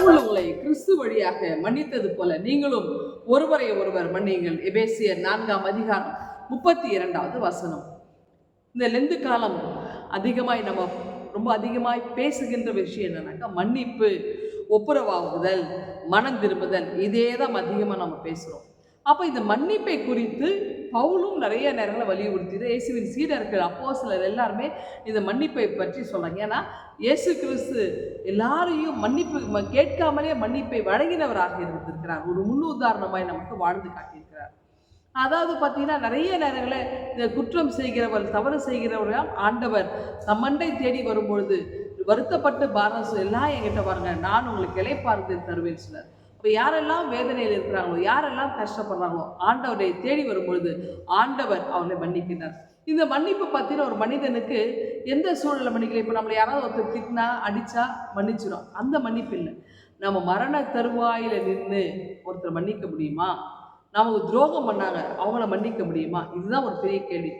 கடவுள் உங்களை கிறிஸ்து வழியாக மன்னித்தது போல நீங்களும் ஒருவரை ஒருவர் மன்னியுங்கள். எபேசிய நான்காம் அதிகாரம் முப்பத்தி இரண்டாவது வசனம். இந்த லெந்து காலம் அதிகமாய் நம்ம ரொம்ப அதிகமாய் பேசுகின்ற விஷயம் என்னன்னாக்கா மன்னிப்பு ஒப்புரவாகுதல் மனம் திரும்புதல் இதே தான் அதிகமாக நம்ம பேசுகிறோம் அப்போ இந்த மன்னிப்பை குறித்து பவுலும் நிறைய நேரங்களை வலியுறுத்திது இயேசுவின் சீடர்கள் அப்போ சிலர் எல்லாருமே இந்த மன்னிப்பை பற்றி சொல்கிறாங்க ஏன்னா இயேசு கிறிஸ்து எல்லாரையும் மன்னிப்பு ம- கேட்காமலே மன்னிப்பை வழங்கினவராக இருந்திருக்கிறார். ஒரு முன்னுதாரணமாய் நமக்கு வாழ்ந்து காட்டியிருக்கிறார். அதாவது பார்த்தீங்கன்னா நிறைய நேரங்களில் இந்த குற்றம் செய்கிறவர் தவறு செய்கிறவர்கள் ஆண்டவர் தம்மண்டை தேடி வரும்பொழுது வருத்தப்பட்டு பாரம் எல்லாம் என்கிட்ட பாருங்க நான் உங்களுக்கு பார்த்து தருவேன் சிலர் இப்போ யாரெல்லாம் வேதனையில் இருக்கிறாங்களோ யாரெல்லாம் கஷ்டப்படுறாங்களோ ஆண்டவரை தேடி வரும்பொழுது ஆண்டவர் அவர்களை மன்னிக்கிறார். இந்த மன்னிப்பு பார்த்தீங்கன்னா ஒரு மனிதனுக்கு எந்த சூழலை மன்னிக்கல? இப்போ நம்மளை யாராவது ஒருத்தர் திட்டினா அடித்தா மன்னிச்சிடும் அந்த மன்னிப்பு இல்லை. நம்ம மரண தருவாயில் நின்று ஒருத்தர் மன்னிக்க முடியுமா? நமக்கு துரோகம் பண்ணாங்க அவங்கள மன்னிக்க முடியுமா? இதுதான் ஒரு பெரிய கேள்வி.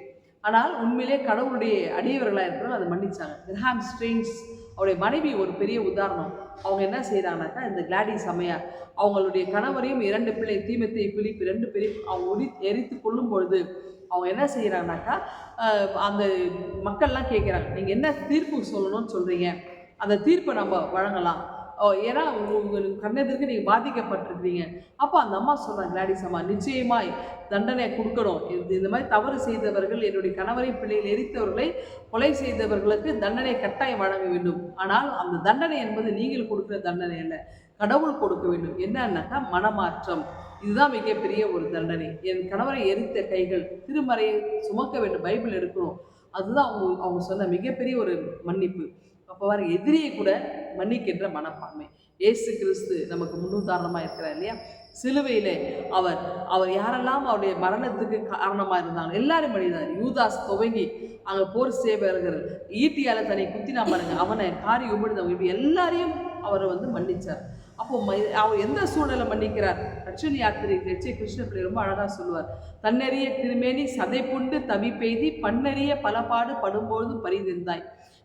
ஆனால் உண்மையிலே கடவுளுடைய அடியவர்களாக இருக்கிறோம் அதை மன்னிச்சாங்க. கிரஹாம் ஸ்ட்ரெயின்ஸ் அவருடைய மனைவி ஒரு பெரிய உதாரணம். அவங்க என்ன செய்கிறாங்கனாக்கா இந்த கிளாடிஸ் அம்மையார் அவங்களுடைய கணவரையும் இரண்டு பிள்ளை தீமத்தை பிழிப்பு ரெண்டு பேரையும் அவங்க உரி எரித்து கொள்ளும் பொழுது அவங்க என்ன செய்கிறாங்கனாக்கா அந்த மக்கள்லாம் கேட்குறாங்க நீங்கள் என்ன தீர்ப்பு சொல்லணும்னு சொல்கிறீங்க அந்த தீர்ப்பை நம்ம வழங்கலாம். ஏன்னா உங்கள் கண்ணெதிர்க்கு நீங்கள் பாதிக்கப்பட்டிருக்கிறீங்க. அப்போ அந்த அம்மா சொல்கிறாங்க கிளாடிஸ் அம்மா நிச்சயமாய் தண்டனை கொடுக்கணும். இது இந்த மாதிரி தவறு செய்தவர்கள் என்னுடைய கணவரை பிள்ளையில் எரித்தவர்களை கொலை செய்தவர்களுக்கு தண்டனை கட்டாயம் வழங்க வேண்டும். ஆனால் அந்த தண்டனை என்பது நீங்கள் கொடுக்குற தண்டனை அல்ல கடவுள் கொடுக்க வேண்டும். என்னன்னாக்கா மனமாற்றம். இதுதான் மிகப்பெரிய ஒரு தண்டனை. என் கணவரை எரித்த கைகள் திருமறையை சுமக்க வேண்டும் பைபிள் எடுக்கணும். அதுதான் அவங்க அவங்க சொன்ன மிகப்பெரிய ஒரு மன்னிப்பு. அப்போ வர எதிரியை கூட மன்னிக்கின்ற மனப்பான்மை. ஏசு கிறிஸ்து நமக்கு முன்னுதாரணமாக இருக்கிறார் இல்லையா? சிலுவையிலே அவர் அவர் யாரெல்லாம் அவருடைய மரணத்துக்கு காரணமாக இருந்தாங்க எல்லாரும் மனிதர். யூதாஸ் துவங்கி அங்கே போர் சேவர்கள் ஈட்டியால் தன்னை குத்தினா பாருங்க. அவனை காரி உமிழ்ந்தவங்க இப்படி எல்லாரையும் அவர் வந்து மன்னிச்சார். அப்போ ம- அவர் எந்த சூழலை மன்னிக்கிறார்? ரட்சணி யாத்திரை லட்சிய கிருஷ்ண பிள்ளை ரொம்ப அழகாக சொல்லுவார். தன்னறிய திருமேனி சதை புண்டு தவி பெய்தி பண்ணறிய பலபாடு படும்போது பரிதிருந்தாய்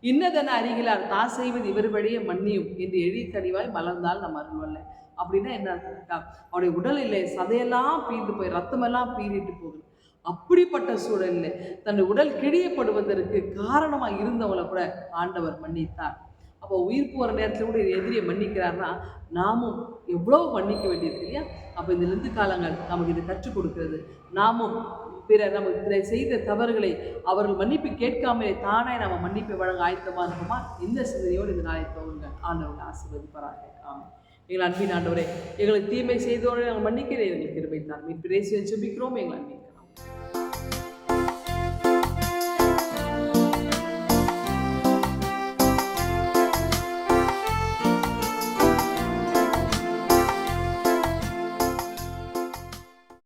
இன்னதென அறிகிறார். தா செய்வது இவர் வழியே மன்னியும் என்று எழி தெளிவாய் மலர்ந்தால் நம்ம அருள்வல்ல அப்படின்னா என்ன அர்த்தம்க்கா அவருடைய இல்லை. சதையெல்லாம் பீந்து போய் ரத்தமெல்லாம் பீறிட்டு போகுது. அப்படிப்பட்ட சூழலில் தன் உடல் கிழியப்படுவதற்கு காரணமாக இருந்தவளை கூட ஆண்டவர் மன்னித்தார். அப்போ உயிர் போகிற நேரத்தில் கூட எதிரியை மன்னிக்கிறார்னா நாமும் எவ்வளோ மன்னிக்க வேண்டியது இல்லையா? அப்போ இந்த இருந்து காலங்கள் நமக்கு இது கற்றுக் கொடுக்கிறது. நாமும் பிற நமக்கு இதை செய்த தவறுகளை அவர்கள் மன்னிப்பு கேட்காமலே தானே நம்ம மன்னிப்பை வழங்க ஆயத்தமாக இருக்குமா? இந்த சிந்தனையோடு இந்த நாளை தோணுங்க ஆண்டவரை ஆசீர்வதிப்பாராக. ஆமாம் எங்கள் அன்பின் ஆண்டவரே எங்களுக்கு தீமை செய்தோடு நாங்கள் மன்னிக்கிறேன். எங்களுக்கு கிருபை தான் மீன் பிரேசியை ஜெபிக்கிறோம் எங்கள் அன்பின்